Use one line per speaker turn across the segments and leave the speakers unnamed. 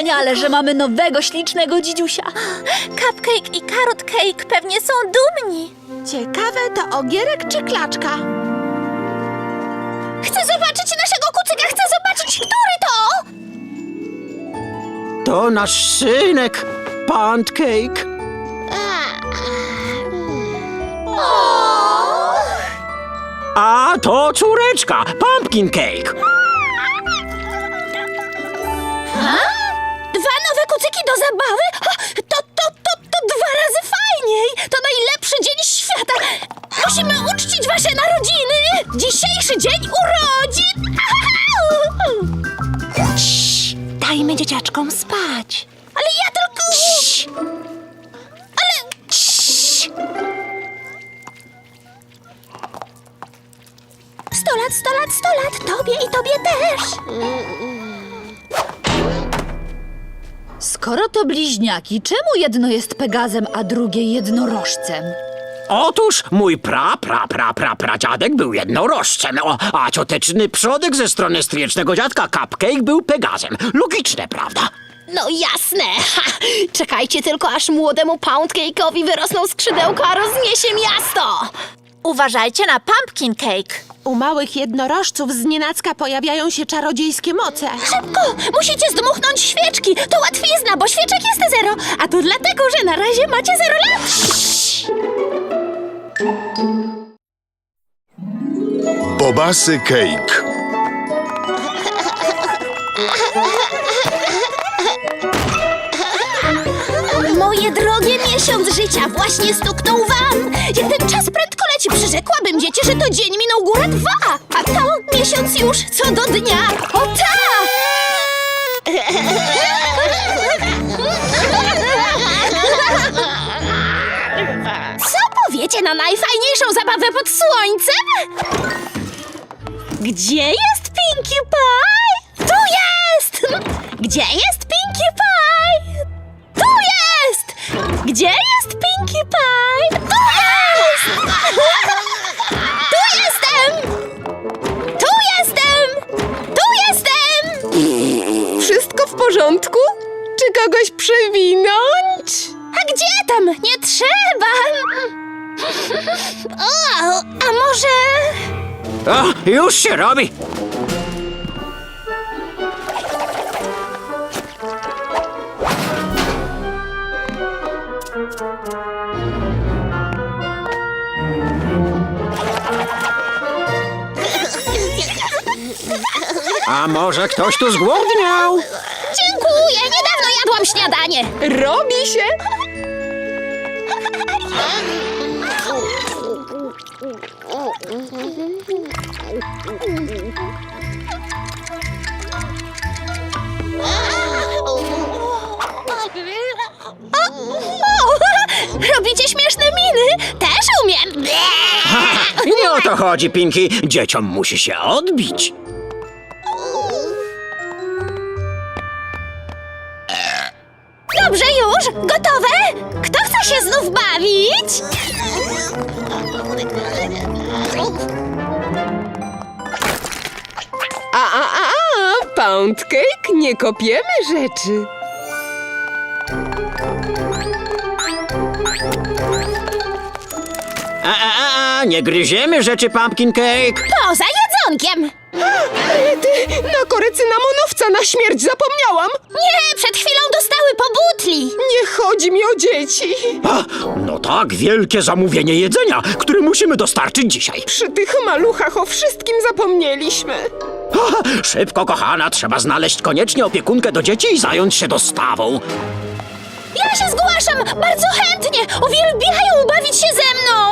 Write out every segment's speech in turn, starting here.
Wspaniale, że mamy nowego, ślicznego dzidziusia.
Cupcake i carrot cake pewnie są dumni.
Ciekawe to ogierek czy klaczka?
Chcę zobaczyć naszego kucyka, chcę zobaczyć, który to!
To nasz synek, Pancake. A to córeczka, Pumpkin Cake.
Nowe kucyki do zabawy? O, To, to, to, to dwa razy fajniej! To najlepszy dzień świata! Musimy uczcić wasze narodziny! Dzisiejszy dzień urodzin!
Dajmy dzieciaczkom spać.
Skoro to bliźniaki, czemu jedno jest Pegazem, a drugie jednorożcem?
Otóż mój pra, pra, pra, pra, pradziadek był jednorożcem, o, a cioteczny przodek ze strony stryjecznego dziadka Cupcake był Pegazem. Logiczne, prawda?
No jasne! Ha! Czekajcie tylko, aż młodemu Poundcake'owi wyrosną skrzydełka, a rozniesie miasto! Uważajcie na pumpkin cake!
U małych jednorożców znienacka pojawiają się czarodziejskie moce.
Szybko! Musicie zdmuchnąć świeczki! To łatwizna, bo świeczek jest zero! A to dlatego, że na razie macie zero lat!
Bobasy Cake.
Moje drogie miesiąc życia właśnie stuknął wam! Jak ten czas przyrzekłabym dzieci, że to dzień minął góra dwa! A to miesiąc już co do dnia! O tak! Co powiecie na najfajniejszą zabawę pod słońcem? Gdzie jest Pinkie Pie? Tu jest! Gdzie jest Pinkie Pie? Tu jest! Gdzie jest Pinkie Pie? Tu jest! Tu jestem! Tu jestem! Tu jestem!
Wszystko w porządku? Czy kogoś przewinąć?
A gdzie tam? Nie trzeba! O, a może...
O, już się robi. A może ktoś tu zgłodniał?
Dziękuję! Niedawno jadłam śniadanie!
Robi się!
O, robicie śmieszne miny? Też umiem!
Nie o to chodzi, Pinky. Dzieciom musi się odbić.
Już? Gotowe? Kto chce się znów bawić?
A, a, a, a, pound cake, nie kopiemy rzeczy.
A, a, a, a, nie gryziemy rzeczy Pumpkin Cake.
Poza jedzonkiem!
Ty, na korę cynamonowca na śmierć zapomniałam.
Nie, przed chwilą dostały po butli!
Nie chodzi mi o dzieci.
A, no tak, wielkie zamówienie jedzenia, które musimy dostarczyć dzisiaj.
Przy tych maluchach o wszystkim zapomnieliśmy.
Ha, szybko, kochana, trzeba znaleźć koniecznie opiekunkę do dzieci i zająć się dostawą.
Ja się zgłaszam! Bardzo chętnie! Uwielbiają bawić się ze mną!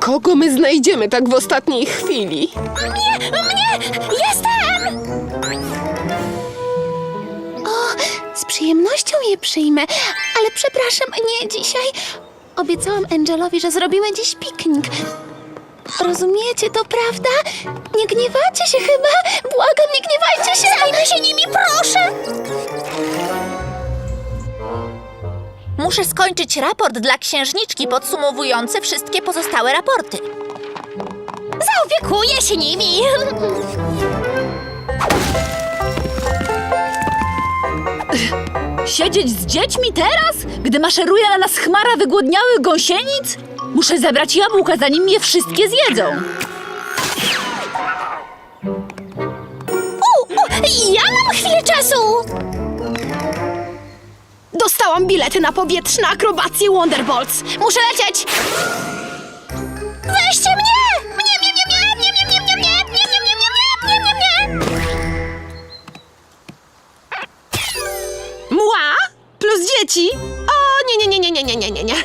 Kogo my znajdziemy tak w ostatniej chwili?
Mnie! Mnie! Jestem! O, z przyjemnością je przyjmę, ale przepraszam, nie dzisiaj. Obiecałam Angelowi, że zrobimy dziś piknik. Rozumiecie to, prawda? Nie gniewacie się chyba? Błagam, nie gniewajcie się! Zajmę się nimi, proszę! Muszę skończyć raport dla księżniczki podsumowujący wszystkie pozostałe raporty. Zaopiekuję się nimi!
Siedzieć z dziećmi teraz, gdy maszeruje na nas chmara wygłodniałych gąsienic? Muszę zebrać jabłka, zanim je wszystkie zjedzą.
U, u, ja mam chwilę czasu! Dostałam bilety na powietrzne akrobacje Wonderbolts. Muszę lecieć! Weźcie mnie! Mnie, mnie, mnie, mnie, mnie, mnie, mnie, mnie, mnie, mnie, mnie, mnie, mnie, mnie, mnie, mnie.
Mła plus dzieci. O, nie, nie, nie, nie, nie, nie, nie, nie, nie. E,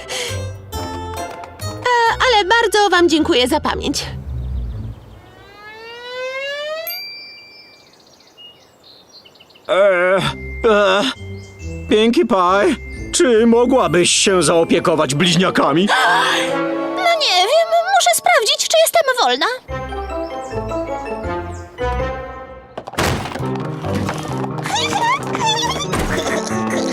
ale bardzo wam dziękuję za pamięć.
Eee, e, Pinkie Pie, czy mogłabyś się zaopiekować bliźniakami?
No nie wiem, muszę sprawdzić, czy jestem wolna.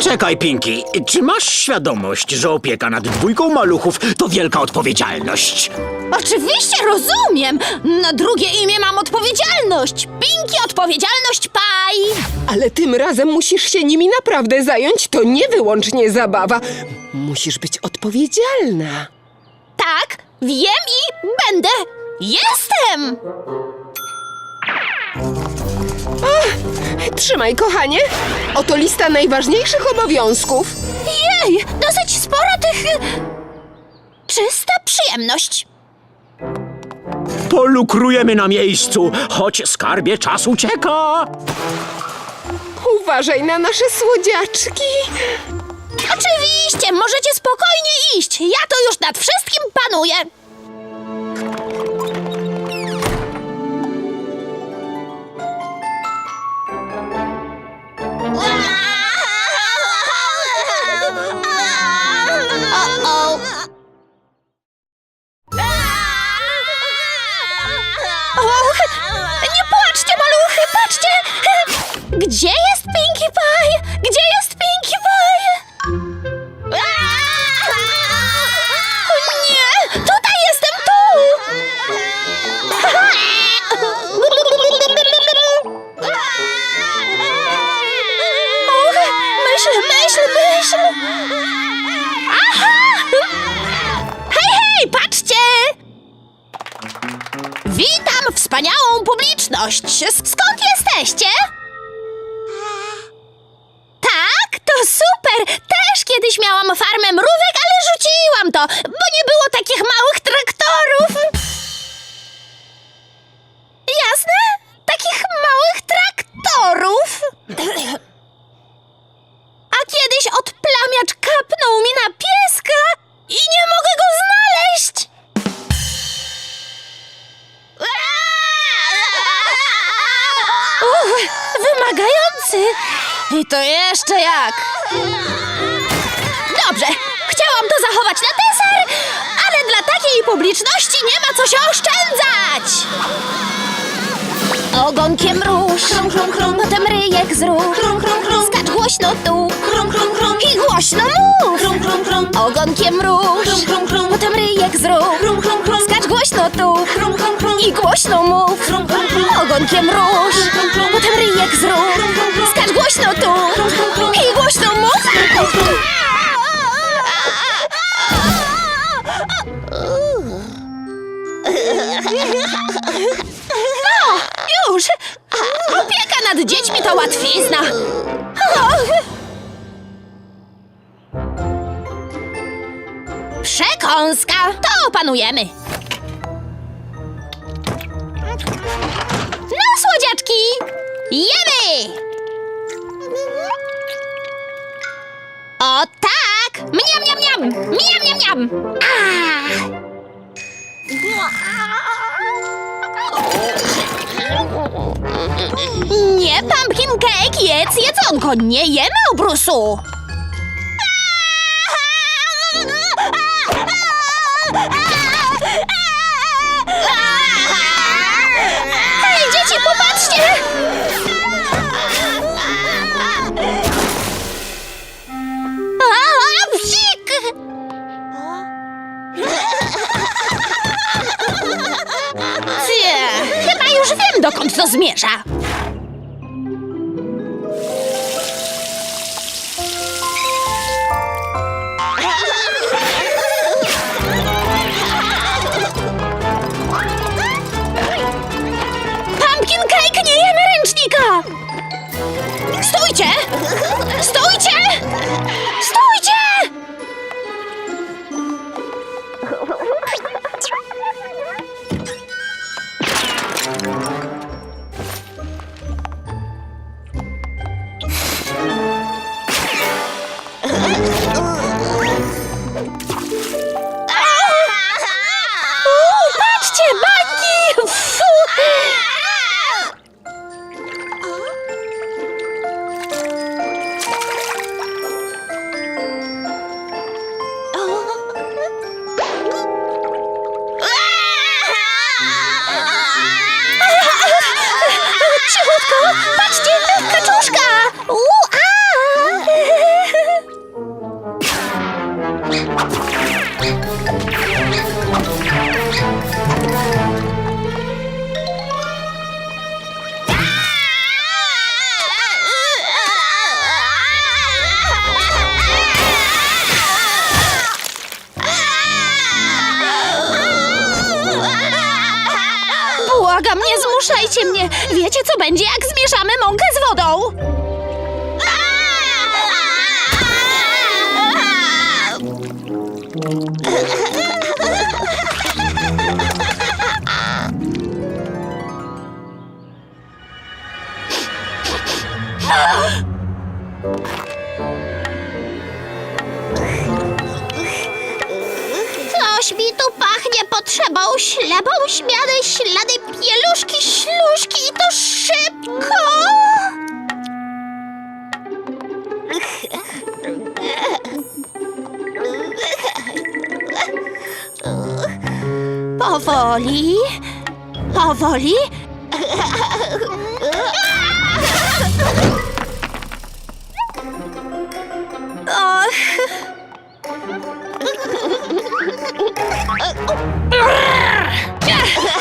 Czekaj, Pinki, czy masz świadomość, że opieka nad dwójką maluchów to wielka odpowiedzialność?
Oczywiście rozumiem. Na drugie imię mam odpowiedzialność. Pinki odpowiedzialność Paj.
Ale tym razem musisz się nimi naprawdę zająć. To nie wyłącznie zabawa. Musisz być odpowiedzialna.
Tak, wiem i będę. Jestem!
Trzymaj, kochanie. Oto lista najważniejszych obowiązków.
Jej, dosyć sporo tych... Czysta przyjemność.
Polukrujemy na miejscu, choć skarbie czas ucieka.
Uważaj na nasze słodziaczki.
Oczywiście, możecie spokojnie iść. Ja to już nad wszystkim panuję. Miałam farmę mrówek, ale rzuciłam to, bo nie było takich małych oszczędzać. Ogonkiem rusz, krum, krum, krum. potem ryjek zrób, krum, krum, krum. skacz głośno tu, krum, krum, krum. i głośno mów, krum, krum, krum. ogonkiem rusz, krum, krum, krum. potem ryjek zrób, krum, krum, krum. skacz głośno tu, krum, krum, krum. i głośno mów, krum, krum, krum. ogonkiem rusz, krum, krum, krum. potem ryjek zrób, krum, krum, krum. skacz głośno tu, krum, krum, krum. i głośno mów. No, już! Opieka nad dziećmi to łatwizna. Przekąska! To opanujemy. No, słodziaczki! Jemy! O tak! Mniam, mniam, mniam! Mniam, mniam, mniam! A! Nie, pumpkin cake, jedz jedzonko, nie jemy obrusu! 要是面纱。Coś mi tu pachnie potrzebą ślepą śmiany, ślady pieluszki, śluszki i to szybko! Powoli, powoli.
Ah!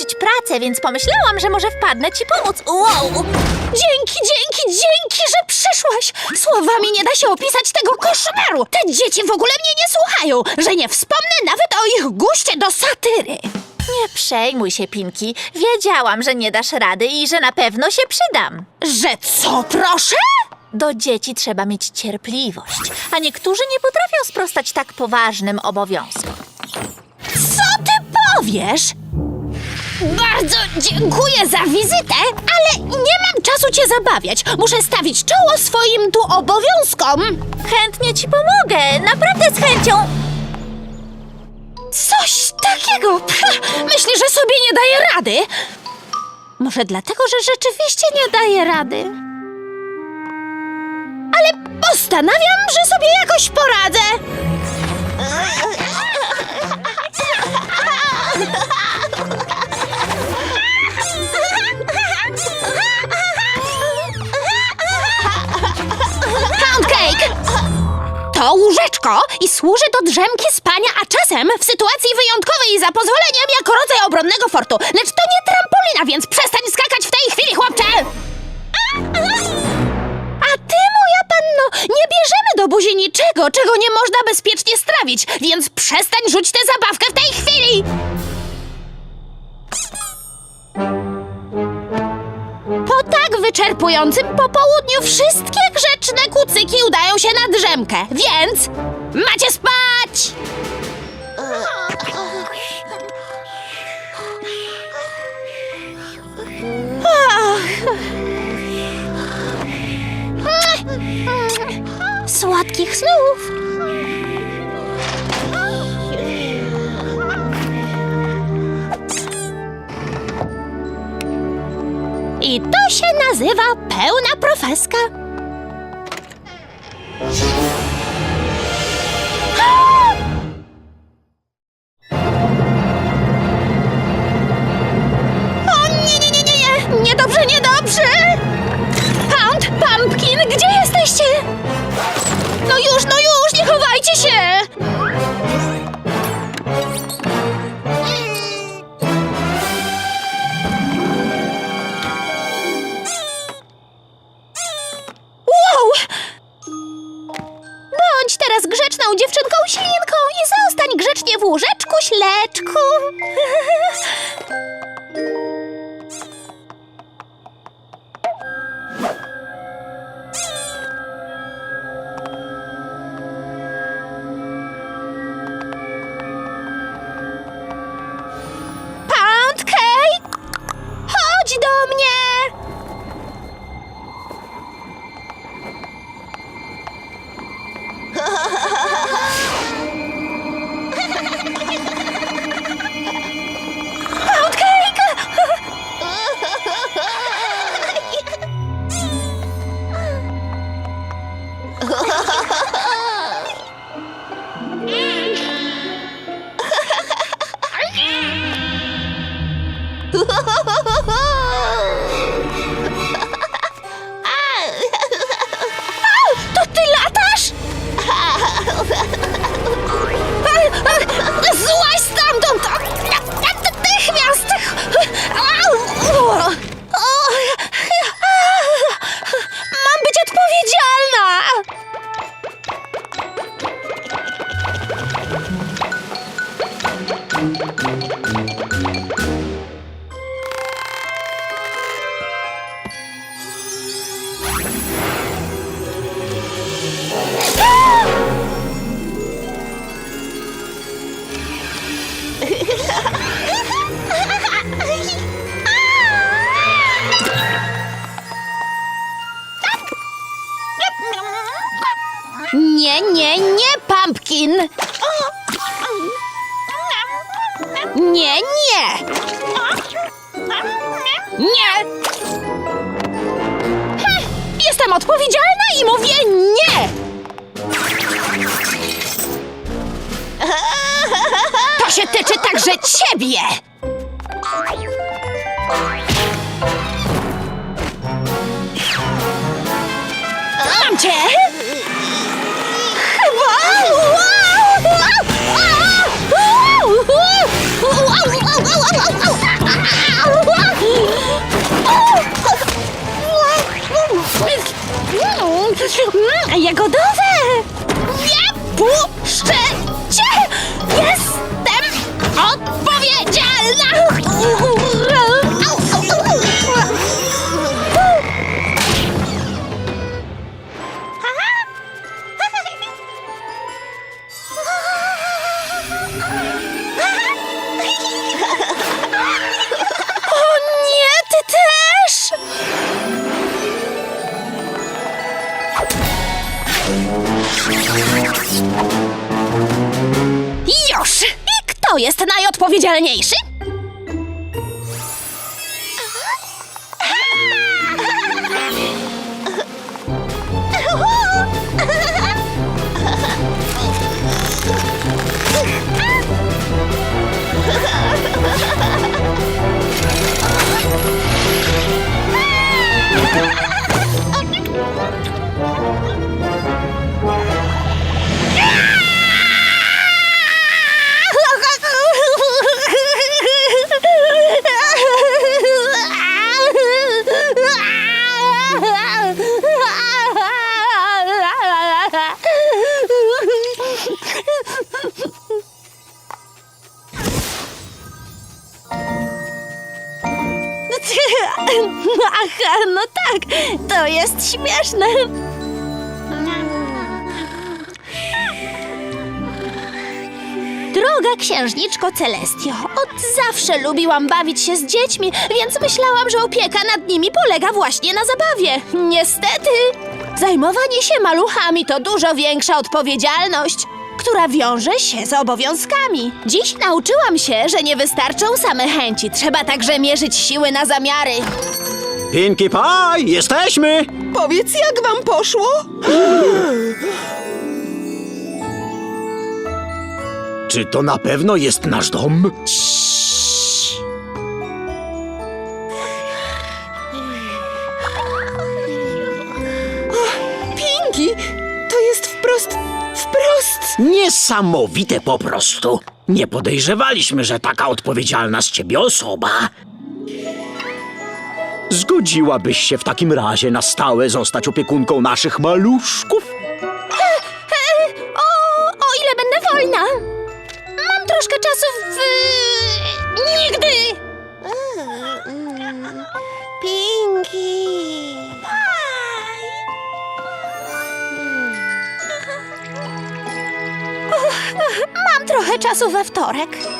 Pracę, więc pomyślałam, że może wpadnę ci pomóc. Wow!
Dzięki, dzięki, dzięki, że przyszłaś! Słowami nie da się opisać tego koszmaru! Te dzieci w ogóle mnie nie słuchają, że nie wspomnę nawet o ich guście do satyry!
Nie przejmuj się, Pinki. Wiedziałam, że nie dasz rady i że na pewno się przydam.
Że co, proszę?
Do dzieci trzeba mieć cierpliwość, a niektórzy nie potrafią sprostać tak poważnym obowiązkom.
Co ty powiesz? Bardzo dziękuję za wizytę, ale nie mam czasu cię zabawiać. Muszę stawić czoło swoim tu obowiązkom.
Chętnie ci pomogę, naprawdę z chęcią.
Coś takiego. Pch, Myśli, że sobie nie daje rady. Może dlatego, że rzeczywiście nie daje rady. Ale postanawiam, że sobie jakoś poradzę. To łóżeczko i służy do drzemki spania, a czasem w sytuacji wyjątkowej za pozwoleniem jako rodzaj obronnego fortu. Lecz to nie trampolina, więc przestań skakać w tej chwili, chłopcze! A ty, moja panno, nie bierzemy do buzi niczego, czego nie można bezpiecznie strawić, więc przestań rzuć tę zabawkę w tej chwili! Tak wyczerpującym popołudniu wszystkie grzeczne kucyki udają się na drzemkę, więc macie spać! Słodkich snów! I to się nazywa pełna profeska. Także ciebie! Mam cię! Chyba! Jagodowe! Jest Droga księżniczko Celestio, od zawsze lubiłam bawić się z dziećmi, więc myślałam, że opieka nad nimi polega właśnie na zabawie. Niestety, zajmowanie się maluchami to dużo większa odpowiedzialność, która wiąże się z obowiązkami. Dziś nauczyłam się, że nie wystarczą same chęci, trzeba także mierzyć siły na zamiary.
Pinkie Pie, jesteśmy!
Powiedz, jak wam poszło?
Czy to na pewno jest nasz dom?
Pinki, to jest wprost, wprost...
Niesamowite po prostu. Nie podejrzewaliśmy, że taka odpowiedzialna z ciebie osoba. Zgodziłabyś się w takim razie na stałe zostać opiekunką naszych maluszków?
Trochę czasu we wtorek.